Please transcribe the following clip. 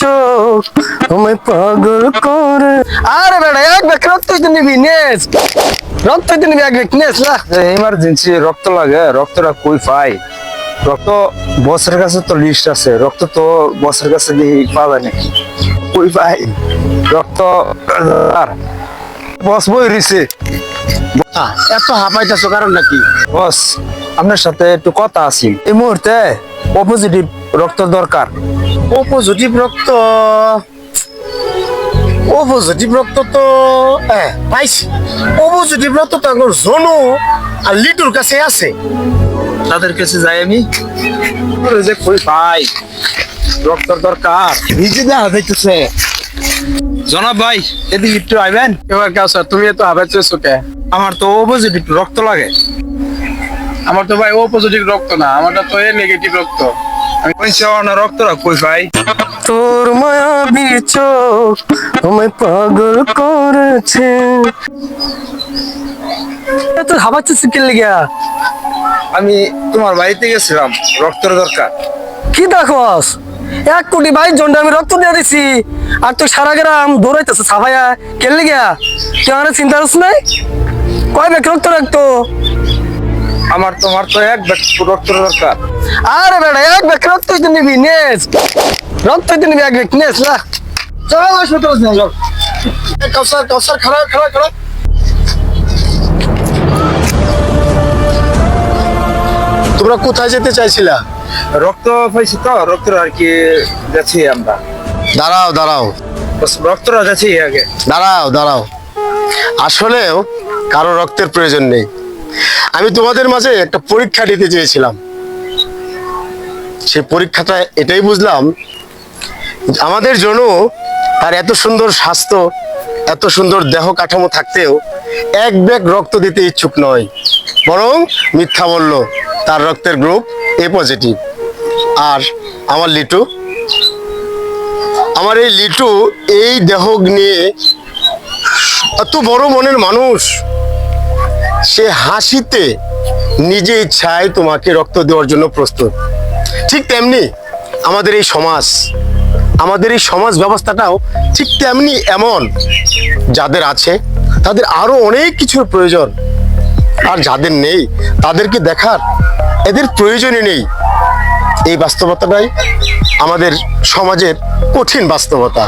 চোখ আমায় পাগল করে। আরে বেটা এক ব্যাগ রক্ত হইতে নিবি নেস। রক্ত হইতে নিবি এক ব্যাগ নেস ইমার্জেন্সি রক্ত লাগে রক্তটা কই পাই? রক্ত বসের কাছে তো লিস্ট আছে রক্ত তো বসের কাছে দিয়ে পাবে নাকি? কই পাই? রক্ত বস বই রইছে। এত হাঁপাইতেছো কারণ নাকি বস আপনার সাথে একটু কথা আছি। এই মুহূর্তে পজিটিভ রক্ত দরকার। ও পজিটিভ রক্ত ও পজিটিভ রক্ত তো হ্যাঁ পাইছি ও পজিটিভ রক্ত তো এখন জনু আর লিটুর কাছে আছে। তাদের কাছে যাই আমি। যে কই পাই রক্তর দরকার। নিজে দেখা যাইতেছে জনাব ভাই এদিকে একটু আইবেন। এবার কাউসার তুমি এত হাঁপাইতেছো কে? আমার তো পজিটিভ রক্ত লাগে। আমার তো ভাই ও পজিটিভ রক্ত না আমারটা তো এ নেগেটিভ রক্ত। আমি কই চাওয়ানা রক্তটা কই পাই তোর মায়াবী চোখ আমায় পাগল করেছে। এত হাবাচ্ছে কে লিগা? আমি তোমার বাড়িতে গেছিলাম রক্তের দরকার। কি দেখোস? এক কোটি বাইশ জনটা আমি রক্ত দিয়ে দিছি। আর তুই সারা গ্রাম দৌড়াইতেছে সাফাইয়া কে গিয়া তুই আমার চিন্তা করছ নাই? কয় ব্যাগ রক্ত রাখতো? আমার তোমার তো এক ব্যাগ রক্তের দরকার। আরে বেটা এক ব্যাগ রক্ত হইতে নিবি নেস। রক্ত হইতে নিবি এক ব্যাগ নেস লা। চল হাসপাতাল যাই চল কাউসার কাউসার খারাপ খারাপ খারাপ তোমরা কোথায় যেতে চাইছিলা? রক্ত পাইছি তো রক্তর আর কি যাচ্ছি আমরা। দাঁড়াও দাঁড়াও। রক্তরা যাচ্ছি আগে। দাঁড়াও দাঁড়াও। আসলেও কারও রক্তের প্রয়োজন নেই। আমি তোমাদের মাঝে একটা পরীক্ষা দিতে চেয়েছিলাম। সেই পরীক্ষাটা এটাই বুঝলাম আমাদের জন্য তার এত সুন্দর স্বাস্থ্য, এত সুন্দর দেহ কাঠামো থাকতেও এক ব্যাগ রক্ত দিতে ইচ্ছুক নয়। বরং মিথ্যা বলল, তার রক্তের গ্রুপ এ পজিটিভ। আর আমার লিটু? আমার এই লিটু এই দেহ নিয়ে এত বড় মনের মানুষ। সে হাসিতে নিজে ইচ্ছায় তোমাকে রক্ত দেওয়ার জন্য প্রস্তুত। ঠিক তেমনি আমাদের এই সমাজ, আমাদের এই সমাজ ব্যবস্থাটাও ঠিক তেমনি এমন। যাদের আছে, তাদের আরও অনেক কিছুর প্রয়োজন। আর যাদের নেই, তাদেরকে দেখার এদের প্রয়োজনই নেই। এই বাস্তবতাটাই আমাদের সমাজের কঠিন বাস্তবতা।